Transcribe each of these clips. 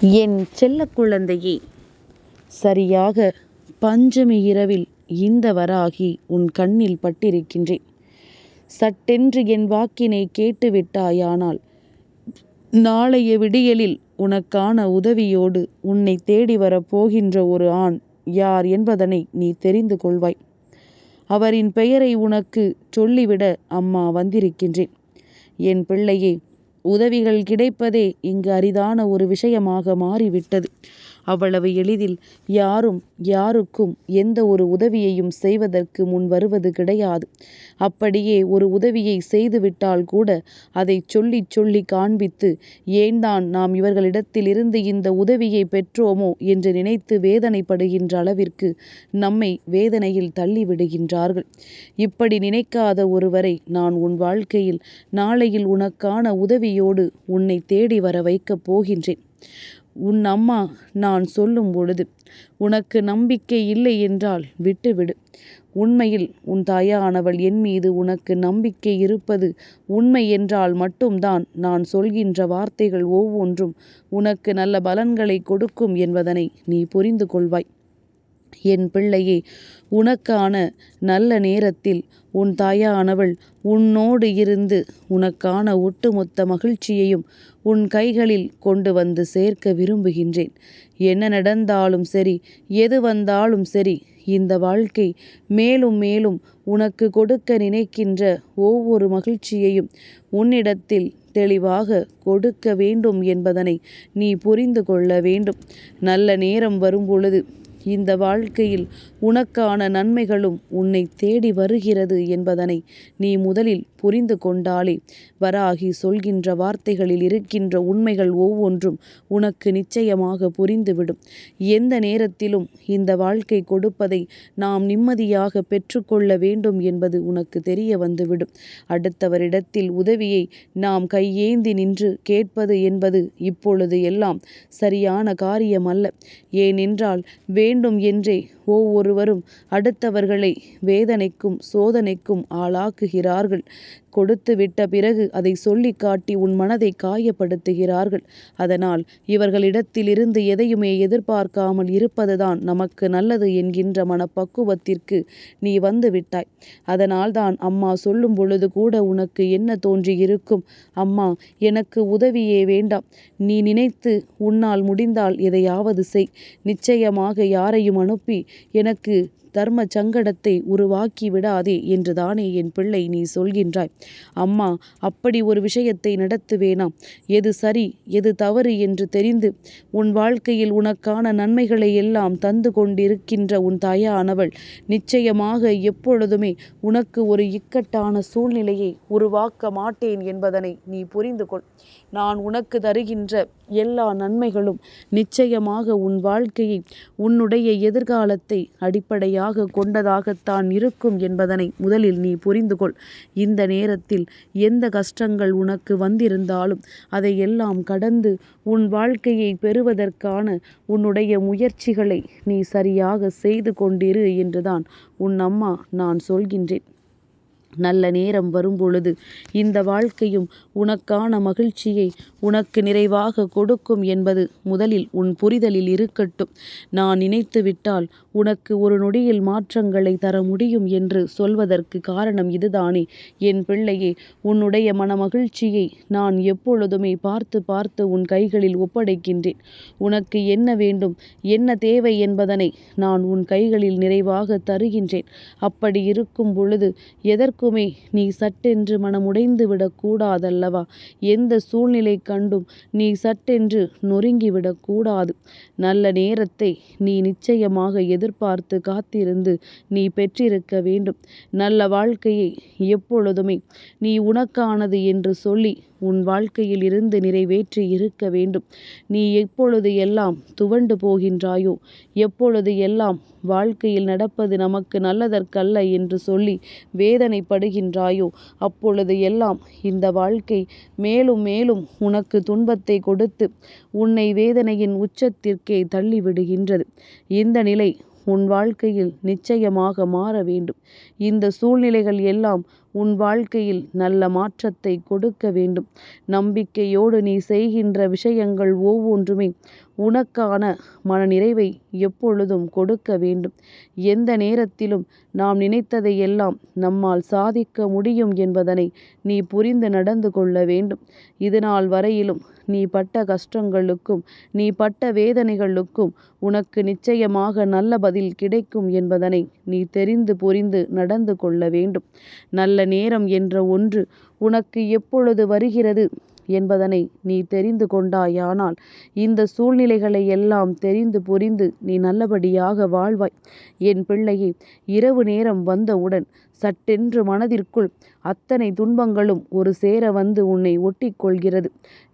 என் செல்ல குழந்தையே சரியாக பஞ்சமி இரவில் இந்த வராகி உன் கண்ணில் பட்டிருக்கின்றேன். சட்டென்று என் வாக்கினை கேட்டுவிட்டாயானால் நாளைய விடியலில் உனக்கான உதவியோடு உன்னை தேடி வரப் போகின்ற ஒரு ஆண் யார் என்பதனை நீ தெரிந்து கொள்வாய். அவரின் பெயரை உனக்கு சொல்லிவிட அம்மா வந்திருக்கின்றேன். என் பிள்ளையே உதவிகள் கிடைப்பதே இங்கு அரிதான ஒரு விஷயமாக மாறிவிட்டது. அவ்வளவு எளிதில் யாரும் யாருக்கும் எந்த ஒரு உதவியையும் செய்வதற்கு முன் வருவது கிடையாது. அப்படியே ஒரு உதவியை செய்துவிட்டால் கூட அதை சொல்லி சொல்லி காண்பித்து ஏன்தான் நாம் இவர்களிடத்தில் இருந்து இந்த உதவியை பெற்றோமோ? என்று நினைத்து வேதனைப்படுகின்ற அளவிற்கு நம்மை வேதனையில் தள்ளிவிடுகின்றார்கள். இப்படி நினைக்காத ஒருவரை நான் உன் வாழ்க்கையில் நாளையில் உனக்கான உதவியோடு உன்னை தேடி வர வைக்கப் போகின்றேன். உன் அம்மா நான் சொல்லும் பொழுது உனக்கு நம்பிக்கை இல்லை என்றால் விட்டுவிடு. உண்மையில் உன் தாயானவள் என் மீது உனக்கு நம்பிக்கை இருப்பது உண்மை என்றால் மட்டும்தான் நான் சொல்கின்ற வார்த்தைகள் ஒவ்வொன்றும் உனக்கு நல்ல பலன்களை கொடுக்கும் என்பதனை நீ புரிந்து கொள்வாய். என் பிள்ளையே உனக்கான நல்ல நேரத்தில் உன் தாயானவள் உன்னோடு இருந்து உனக்கான ஒட்டுமொத்த மகிழ்ச்சியையும் உன் கைகளில் கொண்டு வந்து சேர்க்க விரும்புகின்றேன். என்ன நடந்தாலும் சரி எது வந்தாலும் சரி இந்த வாழ்க்கை மேலும் மேலும் உனக்கு கொடுக்க நினைக்கின்ற ஒவ்வொரு மகிழ்ச்சியையும் உன்னிடத்தில் தெளிவாக கொடுக்க வேண்டும் என்பதனை நீ புரிந்து கொள்ள வேண்டும். நல்ல நேரம் வரும்பொழுது இந்த வாழ்க்கையில் உனக்கான நன்மைகளும் உன்னை தேடி வருகிறது என்பதனை நீ முதலில் புரிந்து கொண்டாலே வராகி சொல்கின்ற வார்த்தைகளில் இருக்கின்ற உண்மைகள் ஒவ்வொன்றும் உனக்கு நிச்சயமாக புரிந்துவிடும். எந்த நேரத்திலும் இந்த வாழ்க்கை கொடுப்பதை நாம் நிம்மதியாக பெற்றுக்கொள்ள வேண்டும் என்பது உனக்கு தெரிய வந்துவிடும். அடுத்தவரிடத்தில் உதவியை நாம் கையேந்தி நின்று கேட்பது என்பது இப்பொழுது எல்லாம் சரியான காரியம் அல்ல ஏனென்றால் வேண்டும் என்றே ஒவ்வொருவரும் அடுத்தவர்களை வேதனைக்கும் சோதனைக்கும் ஆளாக்குகிறார்கள். கொடுத்து விட்ட பிறகு அதை சொல்லி காட்டி உன் மனதை காயப்படுத்துகிறார்கள். அதனால் இவர்களிடத்திலிருந்து எதையுமே எதிர்பார்க்காமல் இருப்பதுதான் நமக்கு நல்லது என்கின்ற மனப்பக்குவத்திற்கு நீ வந்து விட்டாய். அதனால்தான் அம்மா சொல்லும் பொழுது கூட உனக்கு என்ன தோன்றி இருக்கும்? அம்மா எனக்கு உதவியே வேண்டாம். நீ நினைத்து உன்னால் முடிந்தால் எதையாவது செய். நிச்சயமாக யாரையும் அனுப்பி எனக்கு தர்ம சங்கடத்தை உருவாக்கி விடாதே என்றுதானே என் பிள்ளை நீ சொல்கின்றாய். அம்மா அப்படி ஒரு விஷயத்தை நடத்துவேனாம் எது சரி எது தவறு என்று தெரிந்து உன் வாழ்க்கையில் உனக்கான நன்மைகளை எல்லாம் தந்து கொண்டிருக்கின்ற உன் தாயானவள் நிச்சயமாக எப்பொழுதுமே உனக்கு ஒரு இக்கட்டான சூழ்நிலையை உருவாக்க மாட்டேன் என்பதனை நீ புரிந்து கொள். நான் உனக்கு தருகின்ற எல்லா நன்மைகளும் நிச்சயமாக உன் வாழ்க்கையை உன்னுடைய எதிர்காலத்தை அடிப்படையாக கொண்டதாகத்தான் இருக்கும் என்பதனை முதலில் நீ புரிந்து கொள். இந்த நேரத்தில் எந்த கஷ்டங்கள் உனக்கு வந்திருந்தாலும் அதை எல்லாம் கடந்து உன் வாழ்க்கையை பெறுவதற்கான உன்னுடைய முயற்சிகளை நீ சரியாக செய்து கொண்டிரு என்றுதான் உன் அம்மா நான் சொல்கின்றேன். நல்ல நேரம் வரும்பொழுது இந்த வாழ்க்கையும் உனக்கான மகிழ்ச்சியை உனக்கு நிறைவாக கொடுக்கும் என்பது முதலில் உன் புரிதலில் இருக்கட்டும். நான் நினைத்து விட்டால் உனக்கு ஒரு நொடியில் மாற்றங்களை தர முடியும் என்று சொல்வதற்கு காரணம் இதுதானே. என் பிள்ளையே உன்னுடைய மனமகிழ்ச்சியை நான் எப்பொழுதுமே பார்த்து பார்த்து உன் கைகளில் ஒப்படைக்கின்றேன். உனக்கு என்ன வேண்டும் என்ன தேவை என்பதனை நான் உன் கைகளில் நிறைவாக தருகின்றேன். அப்படி இருக்கும் பொழுது எதற்கு எதற்குமே நீ சட்டென்று மனமுடைந்து விடக்கூடாதல்லவா? எந்த சூழ்நிலை கண்டும் நீ சட்டென்று நொறுங்கிவிடக்கூடாது நல்ல நேரத்தை நீ நிச்சயமாக எதிர்பார்த்து காத்திருந்து நீ பெற்றிருக்க வேண்டும். நல்ல வாழ்க்கையை எப்பொழுதுமே நீ உனக்கானது என்று சொல்லி உன் வாழ்க்கையில் இருந்து நிறைவேற்றி இருக்க வேண்டும். நீ எப்பொழுது எல்லாம் துவண்டு போகின்றாயோ எப்பொழுது எல்லாம் வாழ்க்கையில் நடப்பது நமக்கு நல்லதற்கல்ல என்று சொல்லி வேதனைப்படுகின்றாயோ அப்பொழுது எல்லாம் இந்த வாழ்க்கை மேலும் மேலும் உனக்கு துன்பத்தை கொடுத்து உன்னை வேதனையின் உச்சத்திற்கே தள்ளிவிடுகின்றது. இந்த நிலை உன் வாழ்க்கையில் நிச்சயமாக மாற வேண்டும். இந்த சூழ்நிலைகள் எல்லாம் உன் வாழ்க்கையில் நல்ல மாற்றத்தை கொடுக்க வேண்டும். நம்பிக்கையோடு நீ செய்கின்ற விஷயங்கள் ஒவ்வொன்றுமே உனக்கான மனநிறைவை எப்பொழுதும் கொடுக்க வேண்டும். எந்த நேரத்திலும் நாம் நினைத்ததை எல்லாம் நம்மால் சாதிக்க முடியும் என்பதனை நீ புரிந்து நடந்து கொள்ள வேண்டும். இதுநாள் வரையிலும் நீ பட்ட கஷ்டங்களுக்கும் நீ பட்ட வேதனைகளுக்கும் உனக்கு நிச்சயமாக நல்ல பதில் கிடைக்கும் என்பதனை நீ தெரிந்து புரிந்து நடந்து கொள்ள வேண்டும். நல்ல நேரம் என்ற ஒன்று உனக்கு எப்பொழுது வருகிறது என்பதனை நீ தெரிந்து கொண்டாயானால் இந்த சூழ்நிலைகளை எல்லாம் தெரிந்து புரிந்து நீ நல்லபடியாக வாழ்வாய். என் பிள்ளையே இரவு நேரம் வந்தவுடன் சட்டென்று மனதிற்குள் அத்தனை துன்பங்களும் ஒரு சேர வந்து உன்னை ஒட்டிக் கொள்கிறது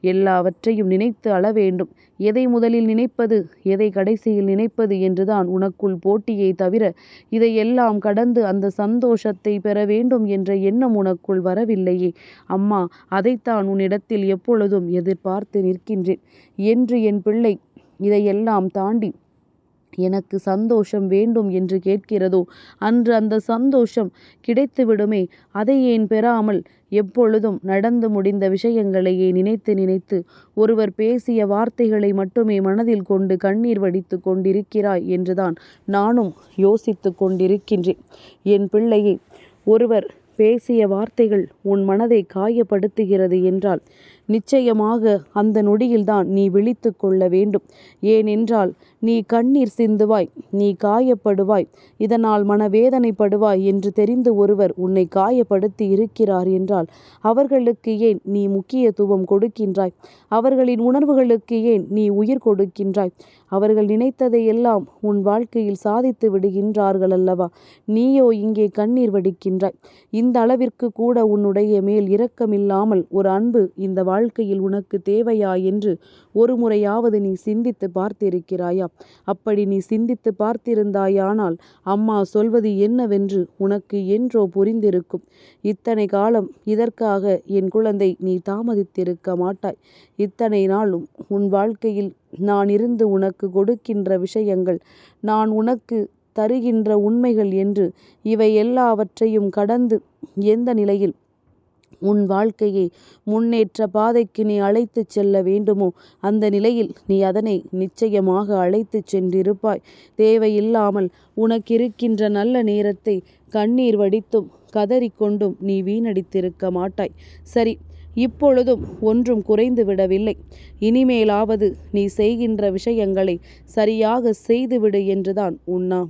எல்லாவற்றையும் நினைத்து அள வேண்டும். எதை முதலில் நினைப்பது? எதை கடைசியில் நினைப்பது என்றுதான் உனக்குள் போட்டியை தவிர இதையெல்லாம் கடந்து அந்த சந்தோஷத்தை பெற வேண்டும் என்ற எண்ணம் உனக்குள் வரவில்லையே. அம்மா அதைத்தான் உன்னிடத்தில் எப்பொழுதும் எதிர்பார்த்து நிற்கின்றேன். என்று என் பிள்ளை இதையெல்லாம் தாண்டி எனக்கு சந்தோஷம் வேண்டும் என்று கேட்கிறதோ? அன்று அந்த சந்தோஷம் கிடைத்துவிடுமே. அதை ஏன் பெறாமல் எப்பொழுதும் நடந்து முடிந்த விஷயங்களையே நினைத்து நினைத்து ஒருவர் பேசிய வார்த்தைகளை மட்டுமே மனதில் கொண்டு கண்ணீர் வடித்து கொண்டிருக்கிறாய் என்றுதான் நானும் யோசித்து கொண்டிருக்கின்றேன். என் பிள்ளையே ஒருவர் பேசிய வார்த்தைகள் உன் மனதை காயப்படுத்துகிறது என்றால் நிச்சயமாக அந்த நொடியில்தான் நீ விழித்து கொள்ள வேண்டும். ஏனென்றால் நீ கண்ணீர் சிந்துவாய் நீ காயப்படுவாய். இதனால் மனவேதனைப்படுவாய் என்று தெரிந்து ஒருவர் உன்னை காயப்படுத்தி இருக்கிறார் என்றால் அவர்களுக்கு ஏன் நீ முக்கியத்துவம் கொடுக்கின்றாய்? அவர்களின் உணர்வுகளுக்கு ஏன் நீ உயிர் கொடுக்கின்றாய்? அவர்கள் நினைத்ததையெல்லாம் உன் வாழ்க்கையில் சாதித்து விடுகின்றார்கள் அல்லவா நீயோ இங்கே கண்ணீர் வடிக்கின்றாய். இந்த அளவிற்கு கூட உன்னுடைய மேல் இரக்கமில்லாமல் ஒரு அன்பு இந்த வாழ்க்கையில் உனக்கு தேவையா என்று ஒரு முறையாவது நீ சிந்தித்து பார்த்திருக்கிறாயா? அப்படி நீ சிந்தித்து பார்த்திருந்தாயானால் அம்மா சொல்வது என்னவென்று உனக்கு என்றோ புரிந்திருக்கும். இத்தனை காலம் இதற்காக என் குழந்தை நீ தாமதித்திருக்க மாட்டாய். இத்தனை நாளும் உன் வாழ்க்கையில் நான் இருந்து உனக்கு கொடுக்கின்ற விஷயங்கள் நான் உனக்கு தருகின்ற உண்மைகள் என்று இவை எல்லாவற்றையும் கடந்து எந்த நிலையில் உன் வாழ்க்கையை முன்னேற்ற பாதைக்கு நீ அழைத்துச் செல்ல வேண்டுமோ? அந்த நிலையில் நீ அதனை நிச்சயமாக அழைத்துச் சென்றிருப்பாய். தேவையில்லாமல் உனக்கிருக்கின்ற நல்ல நேரத்தை கண்ணீர் வடித்தும் கதறிக்கொண்டும் நீ வீணடித்திருக்க மாட்டாய். சரி இப்பொழுதும் ஒன்றும் குறைந்து விடவில்லை. இனிமேலாவது நீ செய்கின்ற விஷயங்களை சரியாக செய்துவிடு என்றுதான் உன்னா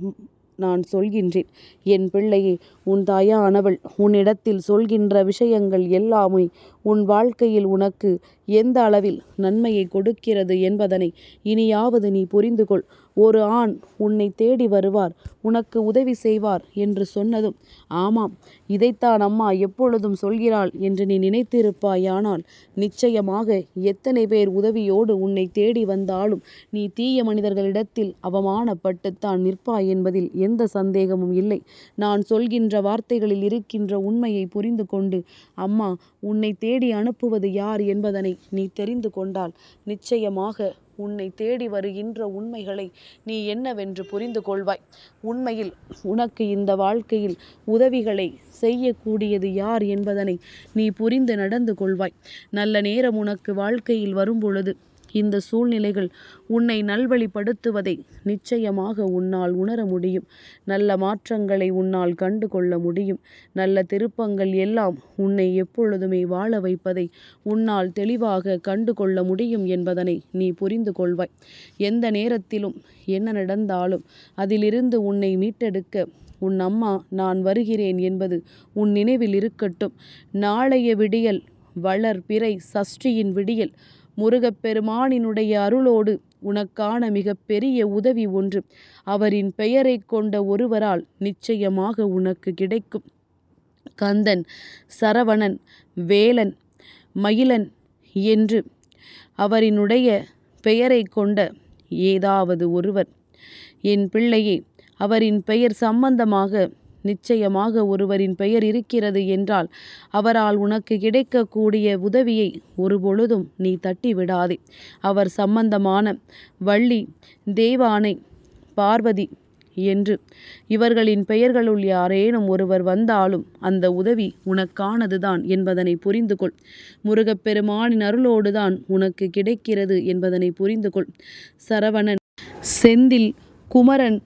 நான் சொல்கின்றேன். என் பிள்ளையே உன் தாயானவள் உன்னிடத்தில் சொல்கின்ற விஷயங்கள் எல்லாமே உன் வாழ்க்கையில் உனக்கு எந்த அளவில் நன்மையை கொடுக்கிறது என்பதனை இனியாவது நீ புரிந்து கொள் ஒரு ஆண் உன்னை தேடி வருவார் உனக்கு உதவி செய்வார் என்று சொன்னதும் ஆமாம் இதைத்தான் அம்மா எப்பொழுதும் சொல்கிறாள் என்று நீ நினைத்திருப்பாயானால் நிச்சயமாக எத்தனை பேர் உதவியோடு உன்னை தேடி வந்தாலும் நீ தீய மனிதர்களிடத்தில் அவமானப்பட்டுத்தான் நிற்பாய் என்பதில் எந்த சந்தேகமும் இல்லை. நான் சொல்கின்ற வார்த்தைகளில் இருக்கின்ற உண்மையை புரிந்து கொண்டு அம்மா உன்னை தேடி அனுப்புவது யார் என்பதனை நீ தெரிந்து கொண்டால் நிச்சயமாக உன்னை தேடி வருகின்ற உண்மைகளை நீ என்னவென்று புரிந்து கொள்வாய். உண்மையில் உனக்கு இந்த வாழ்க்கையில் உதவிகளை செய்யக்கூடியது யார் என்பதனை நீ புரிந்து நடந்து கொள்வாய். நல்ல நேரம் உனக்கு வாழ்க்கையில் வரும்பொழுது இந்த சூழ்நிலைகள் உன்னை நல்வழிப்படுத்துவதை நிச்சயமாக உன்னால் உணர முடியும். நல்ல மாற்றங்களை உன்னால் கண்டு கொள்ள முடியும். நல்ல திருப்பங்கள் எல்லாம் உன்னை எப்பொழுதுமே வாழ வைப்பதை உன்னால் தெளிவாக கண்டு கொள்ள முடியும் என்பதனை நீ புரிந்து கொள்வாய். எந்த நேரத்திலும் என்ன நடந்தாலும் அதிலிருந்து உன்னை மீட்டெடுக்க உன் அம்மா நான் வருகிறேன் என்பது உன் நினைவில் இருக்கட்டும். நாளைய விடியல் வளர் பிறை சஷ்டியின் விடியல் முருகப்பெருமானினுடைய அருளோடு உனக்கான மிக பெரிய உதவி ஒன்று. அவரின் பெயரை கொண்ட ஒருவரால் நிச்சயமாக உனக்கு கிடைக்கும். கந்தன் சரவணன் வேலன் மயிலன் என்று அவரினுடைய பெயரை கொண்ட ஏதாவது ஒருவர். என் பிள்ளையே அவரின் பெயர் சம்பந்தமாக நிச்சயமாக ஒருவரின் பெயர் இருக்கிறது என்றால் அவரால் உனக்கு கிடைக்கக்கூடிய உதவியை ஒருபொழுதும் நீ தட்டி விடாதே அவர் சம்பந்தமான வள்ளி தேவானை பார்வதி என்று இவர்களின் பெயர்களுள் யாரேனும் ஒருவர் வந்தாலும் அந்த உதவி உனக்கானதுதான் என்பதனை புரிந்து கொள் முருகப்பெருமானின் அருளோடுதான் உனக்கு கிடைக்கிறது என்பதனை புரிந்து கொள் சரவணன் செந்தில் குமரன்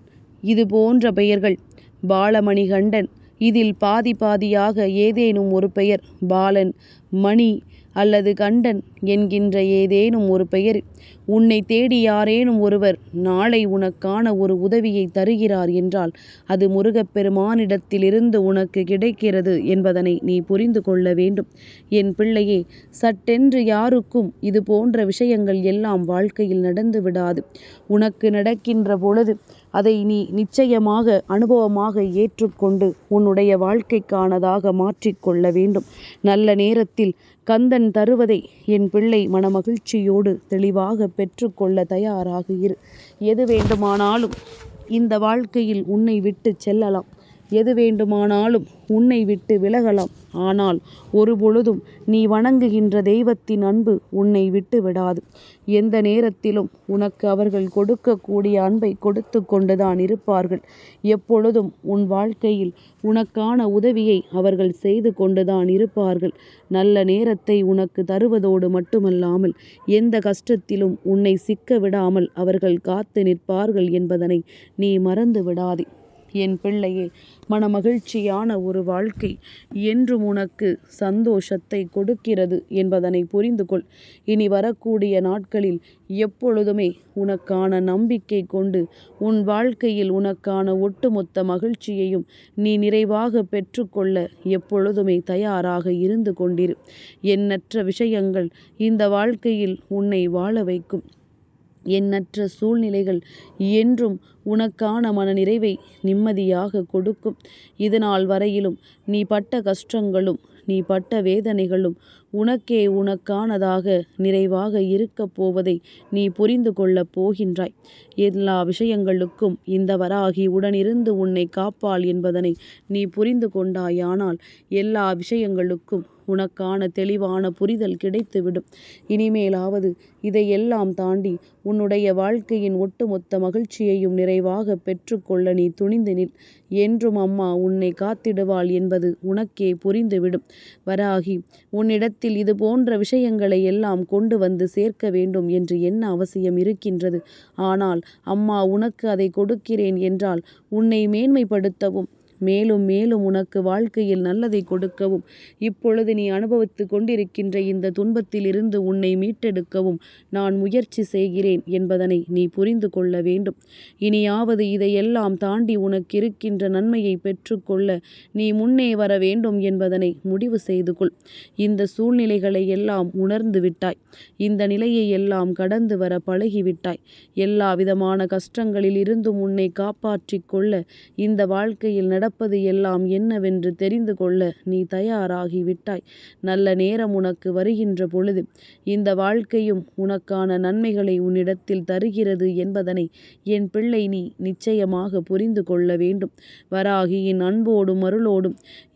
இது போன்ற பெயர்கள் பாலமணிகண்டன் இதில் பாதி பாதியாக ஏதேனும் ஒரு பெயர். பாலன் மணி அல்லது கண்டன் என்கின்ற ஏதேனும் ஒரு பெயர் உன்னை தேடி யாரேனும் ஒருவர் நாளை உனக்கான ஒரு உதவியை தருகிறார் என்றால் அது முருகப்பெருமானிடத்திலிருந்து உனக்கு கிடைக்கிறது என்பதனை நீ புரிந்து கொள்ள வேண்டும். என் பிள்ளையே சட்டென்று யாருக்கும் இது போன்ற விஷயங்கள் எல்லாம் வாழ்க்கையில் நடந்து விடாது. உனக்கு நடக்கின்ற பொழுது அதை நீ நிச்சயமாக அனுபவமாக ஏற்றுக்கொண்டு உன்னுடைய வாழ்க்கைக்கானதாக மாற்றிக்கொள்ள வேண்டும். நல்ல நேரத்தில் கந்தன் தருவதை என் பிள்ளை மனமகிழ்ச்சியோடு தெளிவாக பெற்றுக்கொள்ள தயாராக இரு. எது வேண்டுமானாலும் இந்த வாழ்க்கையில் உன்னை விட்டு செல்லலாம். எது வேண்டுமானாலும் உன்னை விட்டு விலகலாம். ஆனால் ஒருபொழுதும் நீ வணங்குகின்ற தெய்வத்தின் அன்பு உன்னை விட்டு விடாது. எந்த நேரத்திலும் உனக்கு அவர்கள் கொடுக்கக்கூடிய அன்பை கொடுத்து கொண்டுதான் இருப்பார்கள். எப்பொழுதும் உன் வாழ்க்கையில் உனக்கான உதவியை அவர்கள் செய்து கொண்டுதான் இருப்பார்கள். நல்ல நேரத்தை உனக்கு தருவதோடு மட்டுமல்லாமல் எந்த கஷ்டத்திலும் உன்னை சிக்க விடாமல் அவர்கள் காத்து நிற்பார்கள் என்பதனை நீ மறந்து விடாதே. என் பிள்ளையே மனமகிழ்ச்சியான ஒரு வாழ்க்கை என்றும் உனக்கு சந்தோஷத்தை கொடுக்கிறது என்பதனை புரிந்து கொள் இனி வரக்கூடிய நாட்களில் எப்பொழுதுமே உனக்கான நம்பிக்கை கொண்டு உன் வாழ்க்கையில் உனக்கான ஒட்டுமொத்த மகிழ்ச்சியையும் நீ நிறைவாக பெற்றுக்கொள்ள எப்பொழுதுமே தயாராக இருந்து கொண்டிரு. எண்ணற்ற விஷயங்கள் இந்த வாழ்க்கையில் உன்னை வாழ வைக்கும். எண்ணற்ற சூழ்நிலைகள் என்றும் உனக்கான மனநிறைவை நிம்மதியாக கொடுக்கும். இதனால் வரையிலும் நீ பட்ட கஷ்டங்களும் நீ பட்ட வேதனைகளும் உனக்கே உனக்கானதாக நிறைவாக இருக்கப் போவதை நீ புரிந்து கொள்ளப் போகின்றாய். எல்லா விஷயங்களுக்கும் இந்த வராகி உடனிருந்து உன்னை காப்பாள் என்பதனை நீ புரிந்து கொண்டாயானால் எல்லா விஷயங்களுக்கும் உனக்கான தெளிவான புரிதல் கிடைத்துவிடும். இனிமேலாவது இதையெல்லாம் தாண்டி உன்னுடைய வாழ்க்கையின் ஒட்டுமொத்த மகிழ்ச்சியையும் நிறைவாக பெற்றுக்கொள்ள நீ துணிந்து நில். என்றும் அம்மா உன்னை காத்திடுவாள் என்பது உனக்கே புரிந்துவிடும். வராகி உன்னிடத்தில் இது போன்ற விஷயங்களை எல்லாம் கொண்டு வந்து சேர்க்க வேண்டும் என்று என்ன அவசியம் இருக்கின்றது? ஆனால் அம்மா உனக்கு அதை கொடுக்கிறேன் என்றால் உன்னை மேன்மைப்படுத்தவும் மேலும் மேலும் உனக்கு வாழ்க்கையில் நல்லதை கொடுக்கவும். இப்பொழுது நீ அனுபவித்து கொண்டிருக்கின்ற இந்த துன்பத்தில் இருந்து உன்னை மீட்டெடுக்கவும். நான் முயற்சி செய்கிறேன் என்பதனை நீ புரிந்து கொள்ள வேண்டும். இனியாவது இதையெல்லாம் தாண்டி உனக்கு இருக்கின்ற நன்மையை பெற்றுக்கொள்ள நீ முன்னே வர வேண்டும் என்பதனை முடிவு செய்து கொள். இந்த சூழ்நிலைகளை எல்லாம் உணர்ந்து விட்டாய். இந்த நிலையை எல்லாம் கடந்து வர பழகிவிட்டாய். எல்லா விதமான கஷ்டங்களில் இருந்தும் உன்னை காப்பாற்றிக் கொள்ள இந்த வாழ்க்கையில் நட நடப்பது எல்லாம் என்னவென்று தெரிந்து கொள்ள நீ தயாராகி விட்டாய். நல்ல நேரம் உனக்கு வருகின்ற பொழுது இந்த வாழ்க்கையும் உனக்கான நன்மைகளை உன்னிடத்தில் தருகிறது என்பதனை என் பிள்ளை நீ நிச்சயமாக புரிந்து கொள்ள வேண்டும். வராகியின் அன்போடும் அருளோடும்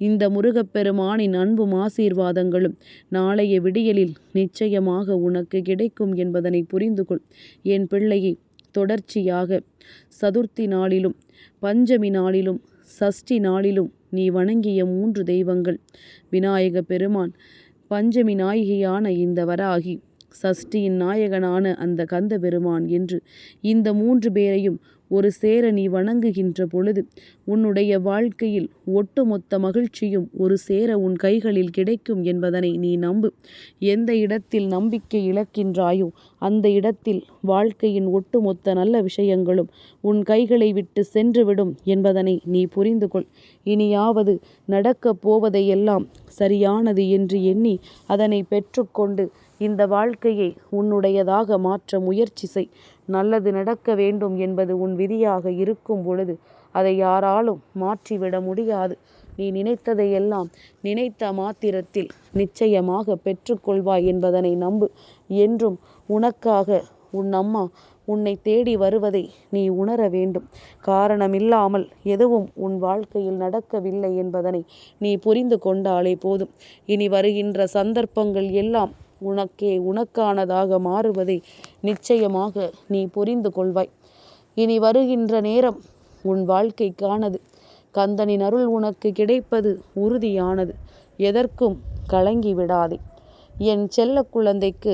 இந்த முருகப்பெருமானின் அன்பும் ஆசீர்வாதங்களும் நாளைய விடியலில் நிச்சயமாக உனக்கு கிடைக்கும் என்பதனை புரிந்து கொள். என் பிள்ளையை தொடர்ச்சியாக சதுர்த்தி நாளிலும் பஞ்சமி நாளிலும் சஷ்டி நாளிலும் நீ வணங்கிய மூன்று தெய்வங்கள். விநாயக பெருமான் பஞ்சமி நாயகியான இந்த வராகி. சஷ்டியின் நாயகனான அந்த கந்த பெருமான் என்று இந்த மூன்று பேரையும் ஒரு சேர நீ வணங்குகின்ற பொழுது உன்னுடைய வாழ்க்கையில் ஒட்டுமொத்த மகிழ்ச்சியும் ஒரு சேர உன் கைகளில் கிடைக்கும் என்பதனை நீ நம்பு. எந்த இடத்தில் நம்பிக்கை இழக்கின்றாயோ அந்த இடத்தில் வாழ்க்கையின் ஒட்டுமொத்த நல்ல விஷயங்களும் உன் கைகளை விட்டு சென்றுவிடும் என்பதனை நீ புரிந்து கொள் இனியாவது நடக்கப் போவதையெல்லாம் சரியானது என்று எண்ணி அதனை பெற்றுக்கொண்டு இந்த வாழ்க்கையை உன்னுடையதாக மாற்ற முயற்சி செய். நல்லது நடக்க வேண்டும் என்பது உன் விதியாக இருக்கும் பொழுது அதை யாராலும் மாற்றிவிட முடியாது. நீ நினைத்ததையெல்லாம் நினைத்த மாத்திரத்தில் நிச்சயமாக பெற்றுக்கொள்வாய் என்பதனை நம்பு. என்றும் உனக்காக உன் அம்மா உன்னை தேடி வருவதை நீ உணர வேண்டும். காரணமில்லாமல் எதுவும் உன் வாழ்க்கையில் நடக்கவில்லை என்பதனை நீ புரிந்து கொண்டாலே போதும். இனி வருகின்ற சந்தர்ப்பங்கள் எல்லாம் உனக்கே உனக்கானதாக மாறுவதை நிச்சயமாக நீ புரிந்து கொள்வாய். இனி வருகின்ற நேரம் உன் வாழ்க்கைக்கானது. கந்தனின் அருள் உனக்கு கிடைப்பது உறுதியானது. எதற்கும் கலங்கி விடாதே என் செல்ல குழந்தைக்கு